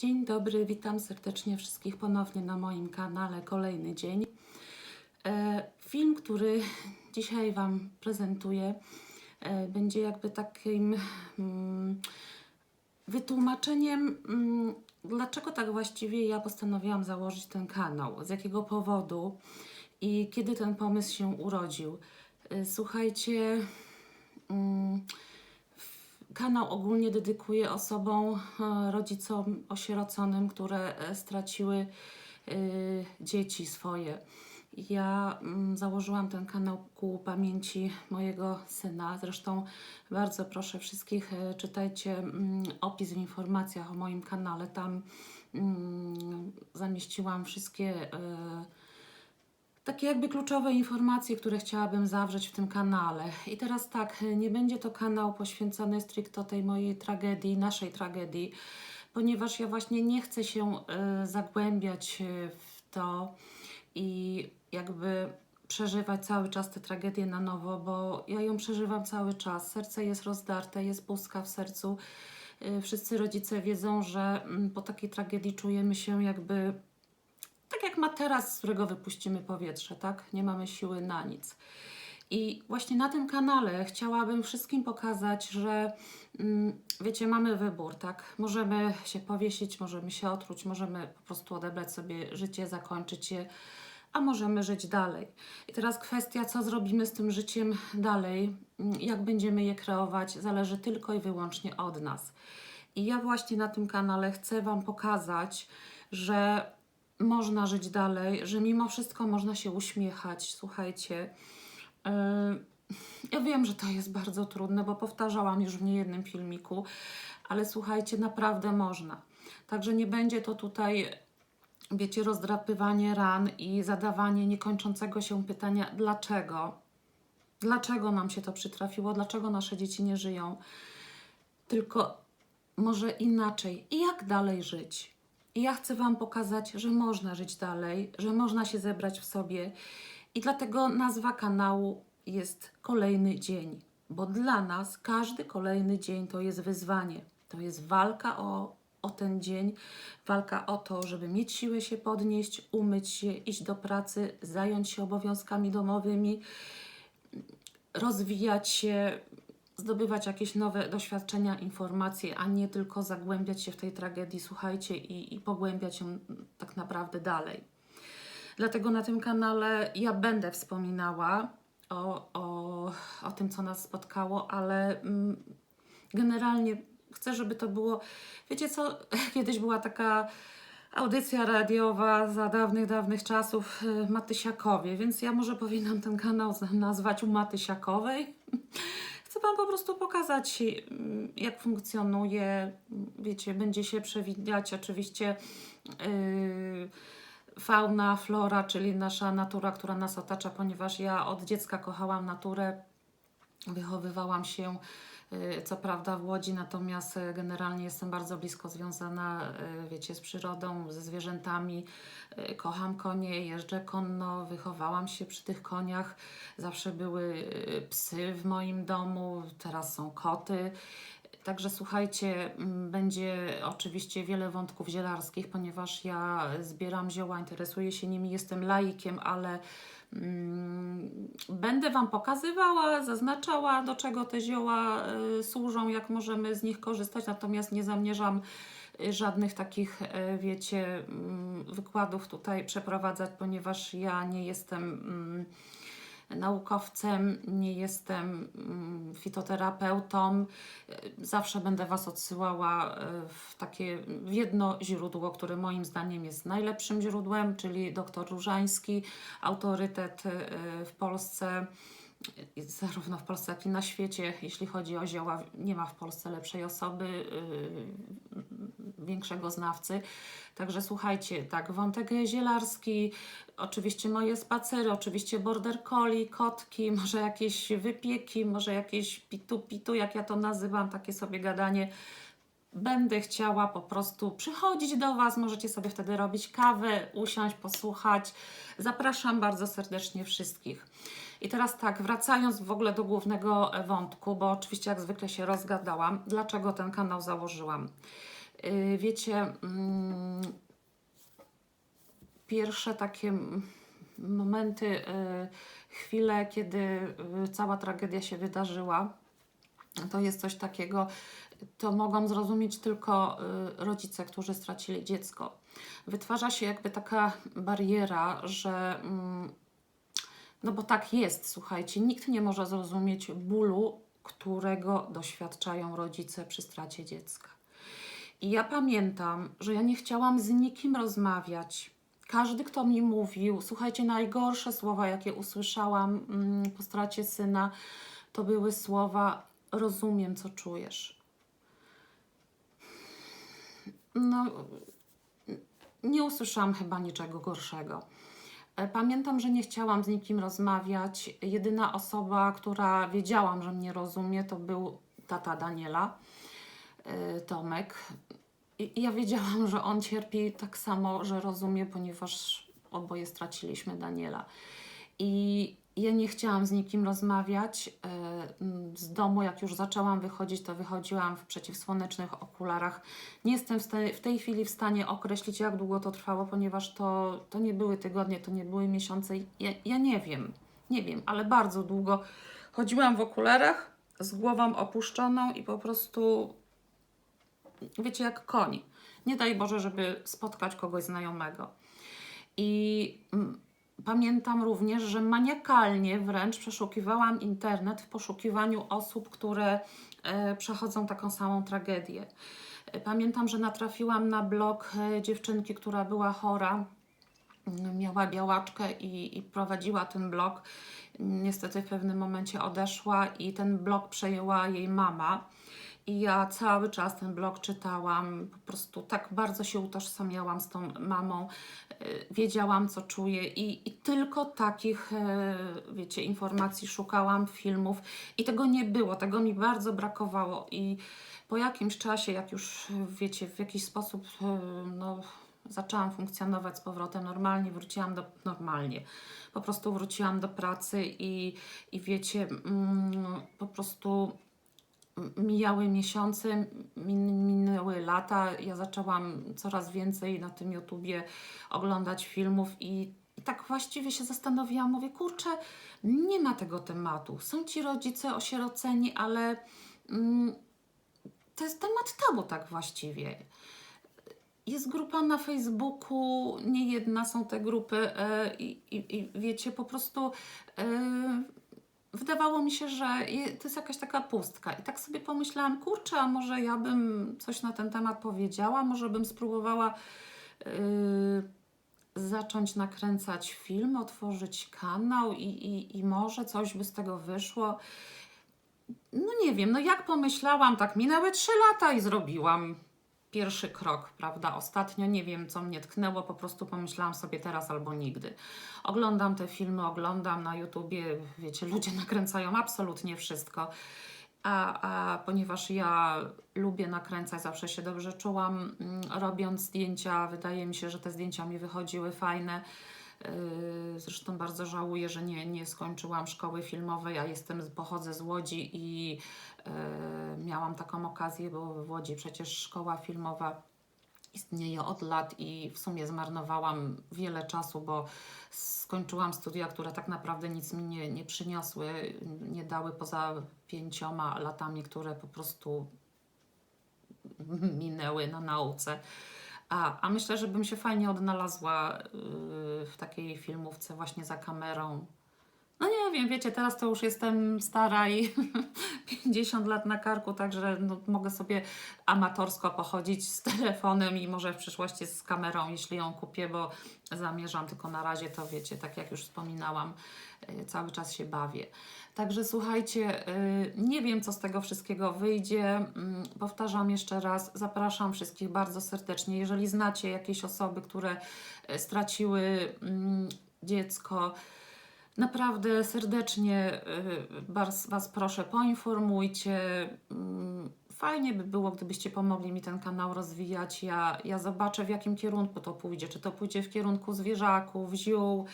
Dzień dobry, witam serdecznie wszystkich ponownie na moim kanale. Kolejny dzień. E, Film, który dzisiaj Wam prezentuję, e, będzie jakby takim mm, wytłumaczeniem, mm, dlaczego tak właściwie ja postanowiłam założyć ten kanał, z jakiego powodu i kiedy ten pomysł się urodził. E, Słuchajcie, mm, Kanał ogólnie dedykuję osobom, e, rodzicom osieroconym, które e, straciły e, dzieci swoje. Ja mm, założyłam ten kanał ku pamięci mojego syna. Zresztą bardzo proszę wszystkich, czytajcie mm, opis w informacjach o moim kanale. Tam mm, zamieściłam wszystkie takie jakby kluczowe informacje, które chciałabym zawrzeć w tym kanale. I teraz tak, nie będzie to kanał poświęcony stricte tej mojej tragedii, naszej tragedii, ponieważ ja właśnie nie chcę się e, zagłębiać e, w to i jakby przeżywać cały czas tę tragedię na nowo, bo ja ją przeżywam cały czas. Serce jest rozdarte, jest pustka w sercu. E, Wszyscy rodzice wiedzą, że mm, po takiej tragedii czujemy się jakby tak jak materac, z którego wypuścimy powietrze, tak? Nie mamy siły na nic. I właśnie na tym kanale chciałabym wszystkim pokazać, że mm, wiecie, mamy wybór, tak? Możemy się powiesić, możemy się otruć, możemy po prostu odebrać sobie życie, zakończyć je, a możemy żyć dalej. I teraz kwestia, co zrobimy z tym życiem dalej, mm, jak będziemy je kreować, zależy tylko i wyłącznie od nas. I ja właśnie na tym kanale chcę Wam pokazać, że można żyć dalej, że mimo wszystko można się uśmiechać. Słuchajcie, yy, ja wiem, że to jest bardzo trudne, bo powtarzałam już w niejednym filmiku, ale słuchajcie, naprawdę można. Także nie będzie to tutaj, wiecie, rozdrapywanie ran i zadawanie niekończącego się pytania, dlaczego? Dlaczego nam się to przytrafiło? Dlaczego nasze dzieci nie żyją? Tylko może inaczej. I jak dalej żyć? I ja chcę Wam pokazać, że można żyć dalej, że można się zebrać w sobie. I dlatego nazwa kanału jest Kolejny Dzień, bo dla nas każdy kolejny dzień to jest wyzwanie. To jest walka o, o ten dzień, walka o to, żeby mieć siłę się podnieść, umyć się, iść do pracy, zająć się obowiązkami domowymi, rozwijać się, zdobywać jakieś nowe doświadczenia, informacje, a nie tylko zagłębiać się w tej tragedii, słuchajcie, i, i pogłębiać ją tak naprawdę dalej. Dlatego na tym kanale ja będę wspominała o, o, o tym, co nas spotkało, ale mm, generalnie chcę, żeby to było. Wiecie co? Kiedyś była taka audycja radiowa za dawnych, dawnych czasów y, Matysiakowie, więc ja może powinnam ten kanał nazwać u Matysiakowej. Chcę Wam po prostu pokazać, mm, jak funkcjonuje. Wiecie, będzie się przewijać oczywiście yy, fauna, flora, czyli nasza natura, która nas otacza, ponieważ ja od dziecka kochałam naturę, wychowywałam się. Yy, Co prawda w Łodzi, natomiast yy, generalnie jestem bardzo blisko związana, yy, wiecie, z przyrodą, ze zwierzętami. Kocham konie, jeżdżę konno, wychowałam się przy tych koniach. Zawsze były psy w moim domu, teraz są koty. Także słuchajcie, mm, będzie oczywiście wiele wątków zielarskich, ponieważ ja zbieram zioła, interesuję się nimi, jestem laikiem, ale mm, będę Wam pokazywała, zaznaczała, do czego te zioła y, służą, jak możemy z nich korzystać, natomiast nie zamierzam y, żadnych takich, y, wiecie, mm, wykładów tutaj przeprowadzać, ponieważ ja nie jestem. mm, naukowcem, nie jestem mm, fitoterapeutą. Zawsze będę Was odsyłała y, w takie w jedno źródło, które moim zdaniem jest najlepszym źródłem, czyli dr Różański, autorytet y, w Polsce. Zarówno w Polsce, jak i na świecie, jeśli chodzi o zioła, nie ma w Polsce lepszej osoby, y, większego znawcy. Także słuchajcie, tak, wątek zielarski, oczywiście moje spacery, oczywiście border collie, kotki, może jakieś wypieki, może jakieś pitu-pitu, jak ja to nazywam, takie sobie gadanie. Będę chciała po prostu przychodzić do Was, możecie sobie wtedy robić kawę, usiąść, posłuchać. Zapraszam bardzo serdecznie wszystkich. I teraz tak, wracając w ogóle do głównego e, wątku, bo oczywiście jak zwykle się rozgadałam, dlaczego ten kanał założyłam. Y, Wiecie, mm, pierwsze takie momenty, y, chwile, kiedy y, cała tragedia się wydarzyła, to jest coś takiego, to mogą zrozumieć tylko rodzice, którzy stracili dziecko. Wytwarza się jakby taka bariera, że mm, no bo tak jest, słuchajcie, nikt nie może zrozumieć bólu, którego doświadczają rodzice przy stracie dziecka. I ja pamiętam, że ja nie chciałam z nikim rozmawiać. Każdy, kto mi mówił, słuchajcie, najgorsze słowa, jakie usłyszałam mm, po stracie syna, to były słowa: Rozumiem, co czujesz. No, nie usłyszałam chyba niczego gorszego. E, Pamiętam, że nie chciałam z nikim rozmawiać. Jedyna osoba, która wiedziałam, że mnie rozumie, to był tata Daniela, e, Tomek. I ja wiedziałam, że on cierpi tak samo, że rozumie, ponieważ oboje straciliśmy Daniela. I ja nie chciałam z nikim rozmawiać. E, Z domu, jak już zaczęłam wychodzić, to wychodziłam w przeciwsłonecznych okularach. Nie jestem w tej chwili w stanie określić, jak długo to trwało, ponieważ to, to nie były tygodnie, to nie były miesiące. Ja, ja nie wiem, nie wiem, ale bardzo długo chodziłam w okularach z głową opuszczoną i po prostu, wiecie, jak koń. Nie daj Boże, żeby spotkać kogoś znajomego. I mm, pamiętam również, że maniakalnie wręcz przeszukiwałam internet w poszukiwaniu osób, które e, przechodzą taką samą tragedię. E, Pamiętam, że natrafiłam na blog e, dziewczynki, która była chora, mm, miała białaczkę i, i prowadziła ten blog. Niestety w pewnym momencie odeszła i ten blog przejęła jej mama. I ja cały czas ten blog czytałam, po prostu tak bardzo się utożsamiałam z tą mamą, y, wiedziałam co czuję i, i tylko takich, e, wiecie, informacji szukałam, filmów i tego nie było, tego mi bardzo brakowało i po jakimś czasie, jak już wiecie, w jakiś sposób e, no, zaczęłam funkcjonować z powrotem normalnie, wróciłam do normalnie. Po prostu wróciłam do pracy i, i wiecie, mm, po prostu mijały miesiące, min, minęły lata, ja zaczęłam coraz więcej na tym YouTubie oglądać filmów i, i tak właściwie się zastanowiłam, mówię, kurczę, nie ma tego tematu. Są ci rodzice osieroceni, ale mm, to jest temat tabu tak właściwie. Jest grupa na Facebooku, nie jedna są te grupy e, i, i, i wiecie, po prostu e, wydawało mi się, że to jest jakaś taka pustka. I tak sobie pomyślałam, kurczę, a może ja bym coś na ten temat powiedziała, może bym spróbowała yy, zacząć nakręcać film, otworzyć kanał i, i, i może coś by z tego wyszło. No nie wiem, no jak pomyślałam, tak minęły trzy lata i zrobiłam pierwszy krok, prawda? Ostatnio nie wiem, co mnie tknęło, po prostu pomyślałam sobie teraz albo nigdy. Oglądam te filmy, oglądam na YouTubie, wiecie, ludzie nakręcają absolutnie wszystko. A, a ponieważ ja lubię nakręcać, zawsze się dobrze czułam, mm, robiąc zdjęcia, wydaje mi się, że te zdjęcia mi wychodziły fajne. Yy, Zresztą bardzo żałuję, że nie, nie skończyłam szkoły filmowej, a jestem, pochodzę z Łodzi i yy, miałam taką okazję, bo w Łodzi przecież szkoła filmowa istnieje od lat i w sumie zmarnowałam wiele czasu, bo skończyłam studia, które tak naprawdę nic mi nie, nie przyniosły, nie dały poza pięcioma latami, które po prostu minęły na nauce. A, a myślę, że bym się fajnie odnalazła yy, w takiej filmówce właśnie za kamerą. No nie wiem, wiecie, teraz to już jestem stara i 50 lat na karku, także no, mogę sobie amatorsko pochodzić z telefonem i może w przyszłości z kamerą, jeśli ją kupię, bo zamierzam, tylko na razie to wiecie, tak jak już wspominałam, yy, cały czas się bawię. Także słuchajcie, yy, nie wiem, co z tego wszystkiego wyjdzie. Mm, Powtarzam jeszcze raz, zapraszam wszystkich bardzo serdecznie. Jeżeli znacie jakieś osoby, które e, straciły mm, dziecko, naprawdę serdecznie y, was, proszę, poinformujcie. Mm, Fajnie by było, gdybyście pomogli mi ten kanał rozwijać. Ja, ja zobaczę, w jakim kierunku to pójdzie. Czy to pójdzie w kierunku zwierzaków, ziół.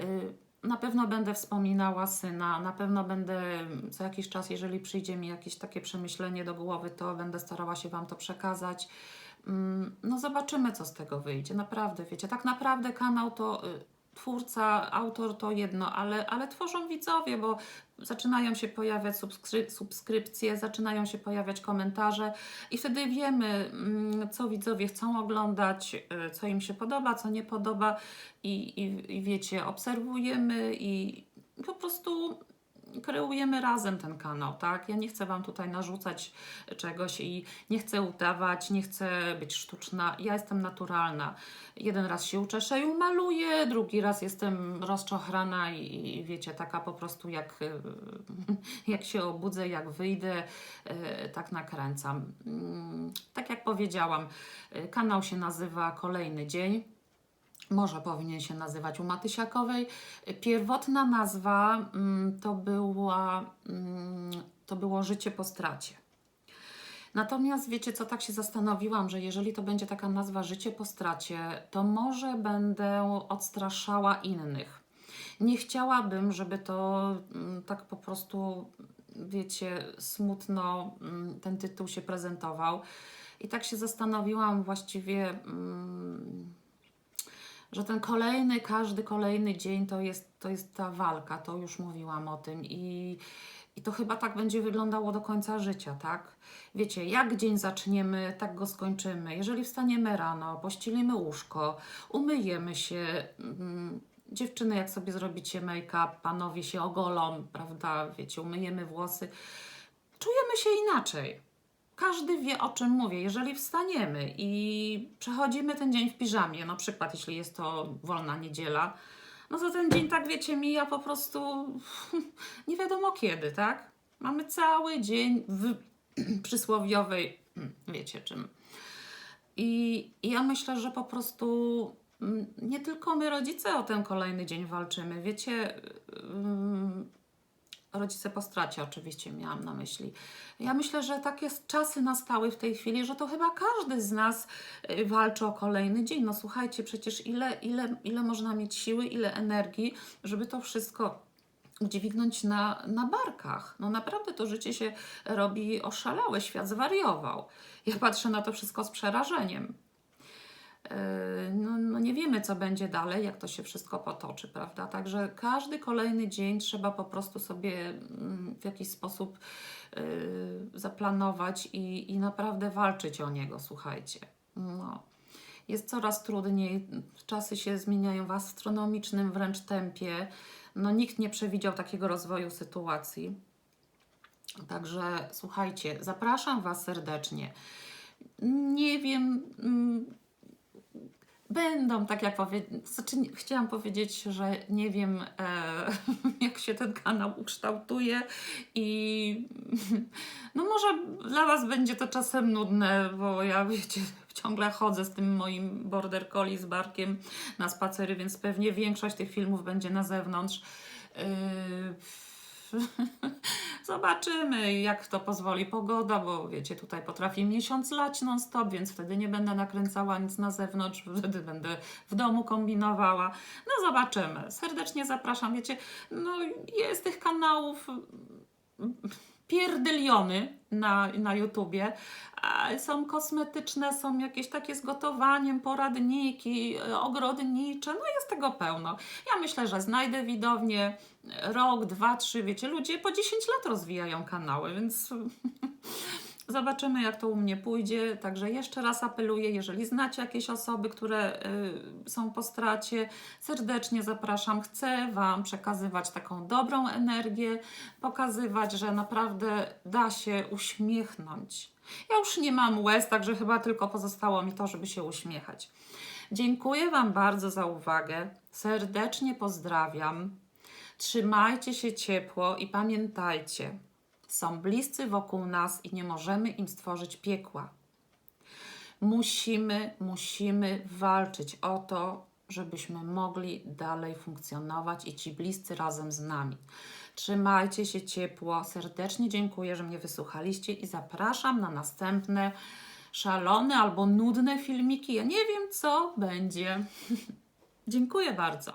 Y, Na pewno będę wspominała syna, na pewno będę co jakiś czas, jeżeli przyjdzie mi jakieś takie przemyślenie do głowy, to będę starała się Wam to przekazać. Mm, No zobaczymy, co z tego wyjdzie. Naprawdę, wiecie, tak naprawdę kanał to y, twórca, autor to jedno, ale, ale tworzą widzowie, bo zaczynają się pojawiać subskry- subskrypcje, zaczynają się pojawiać komentarze i wtedy wiemy, mm, co widzowie chcą oglądać, y, co im się podoba, co nie podoba i, i, i wiecie, obserwujemy i po prostu kreujemy razem ten kanał, tak? Ja nie chcę Wam tutaj narzucać czegoś i nie chcę udawać, nie chcę być sztuczna. Ja jestem naturalna. Jeden raz się uczeszę i umaluję, drugi raz jestem rozczochrana i, i wiecie, taka po prostu jak, y, jak się obudzę, jak wyjdę, y, tak nakręcam. Mm, Tak jak powiedziałam, y, kanał się nazywa Kolejny Dzień może powinien się nazywać u Matysiakowej. Pierwotna nazwa mm, to, była, mm, to było Życie po stracie. Natomiast wiecie co, tak się zastanowiłam, że jeżeli to będzie taka nazwa Życie po stracie, to może będę odstraszała innych. Nie chciałabym, żeby to mm, tak po prostu, wiecie, smutno ten tytuł się prezentował. I tak się zastanowiłam właściwie. Że ten kolejny, każdy kolejny dzień to jest, to jest ta walka, to już mówiłam o tym i, i to chyba tak będzie wyglądało do końca życia, tak? Wiecie, jak dzień zaczniemy, tak go skończymy. Jeżeli wstaniemy rano, pościelimy łóżko, umyjemy się, mm, dziewczyny jak sobie zrobicie make-up, panowie się ogolą, prawda, wiecie, umyjemy włosy, czujemy się inaczej. Każdy wie, o czym mówię. Jeżeli wstaniemy i przechodzimy ten dzień w piżamie, na przykład jeśli jest to wolna niedziela, no to ten dzień, tak wiecie, mija po prostu nie wiadomo kiedy, tak? Mamy cały dzień w przysłowiowej, wiecie czym. I, I ja myślę, że po prostu mm, nie tylko my rodzice o ten kolejny dzień walczymy. Wiecie, mm, rodzice po stracie oczywiście miałam na myśli. Ja myślę, że takie czasy nastały w tej chwili, że to chyba każdy z nas y, walczy o kolejny dzień. No słuchajcie, przecież ile, ile, ile można mieć siły, ile energii, żeby to wszystko dźwignąć na, na barkach. No naprawdę to życie się robi oszalałe, świat zwariował. Ja patrzę na to wszystko z przerażeniem. Yy, no, no nie wiemy, co będzie dalej, jak to się wszystko potoczy, prawda? Także każdy kolejny dzień trzeba po prostu sobie mm, w jakiś sposób yy, zaplanować i, i naprawdę walczyć o niego, słuchajcie. No. Jest coraz trudniej, czasy się zmieniają w astronomicznym wręcz tempie. No, nikt nie przewidział takiego rozwoju sytuacji. Także słuchajcie, zapraszam Was serdecznie. Nie wiem, mm, będą, tak jak powiedziałam, znaczy, chciałam powiedzieć, że nie wiem, e, jak się ten kanał ukształtuje i no może dla Was będzie to czasem nudne, bo ja wiecie, ciągle chodzę z tym moim border collie z barkiem na spacery, więc pewnie większość tych filmów będzie na zewnątrz. Yy, Zobaczymy, jak to pozwoli pogoda, bo wiecie, tutaj potrafi miesiąc lać non-stop, więc wtedy nie będę nakręcała nic na zewnątrz, wtedy będę w domu kombinowała. No zobaczymy. Serdecznie zapraszam. Wiecie, no jest tych kanałów pierdyliony na, na YouTubie. Są kosmetyczne, są jakieś takie z gotowaniem, poradniki, ogrodnicze, no jest tego pełno. Ja myślę, że znajdę widownię, rok, dwa, trzy, wiecie, ludzie po 10 lat rozwijają kanały, więc zobaczymy, jak to u mnie pójdzie. Także jeszcze raz apeluję, jeżeli znacie jakieś osoby, które y, są po stracie, serdecznie zapraszam. Chcę Wam przekazywać taką dobrą energię, pokazywać, że naprawdę da się uśmiechnąć. Ja już nie mam łez, także chyba tylko pozostało mi to, żeby się uśmiechać. Dziękuję Wam bardzo za uwagę. Serdecznie pozdrawiam. Trzymajcie się ciepło i pamiętajcie, są bliscy wokół nas i nie możemy im stworzyć piekła. Musimy, musimy walczyć o to, żebyśmy mogli dalej funkcjonować i ci bliscy razem z nami. Trzymajcie się ciepło. Serdecznie dziękuję, że mnie wysłuchaliście i zapraszam na następne szalone albo nudne filmiki. Ja nie wiem, co będzie. dziękuję bardzo.